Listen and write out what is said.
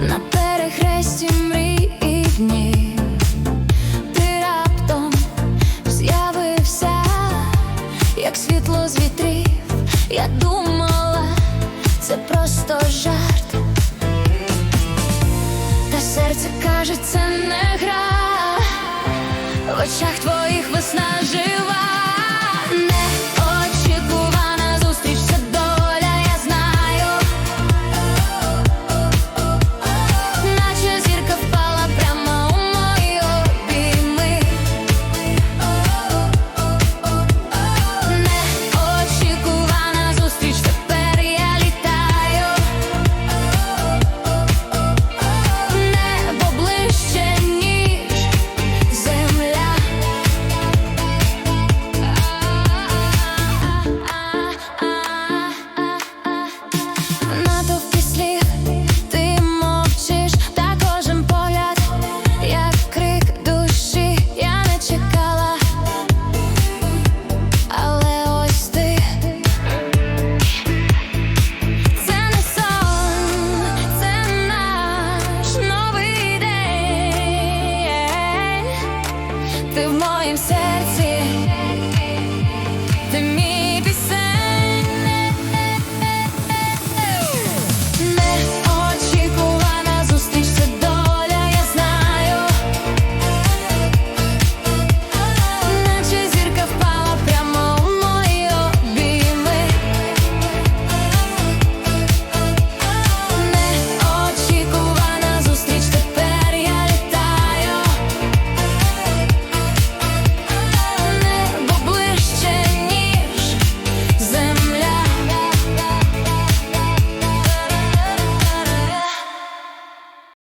на перехресті мрій і днів. Ти раптом з'явився, як світло з вітрів. Я думала, це просто жарт. Та серце каже, не гра. В очах твоїх весна жива. ти в моїм серці.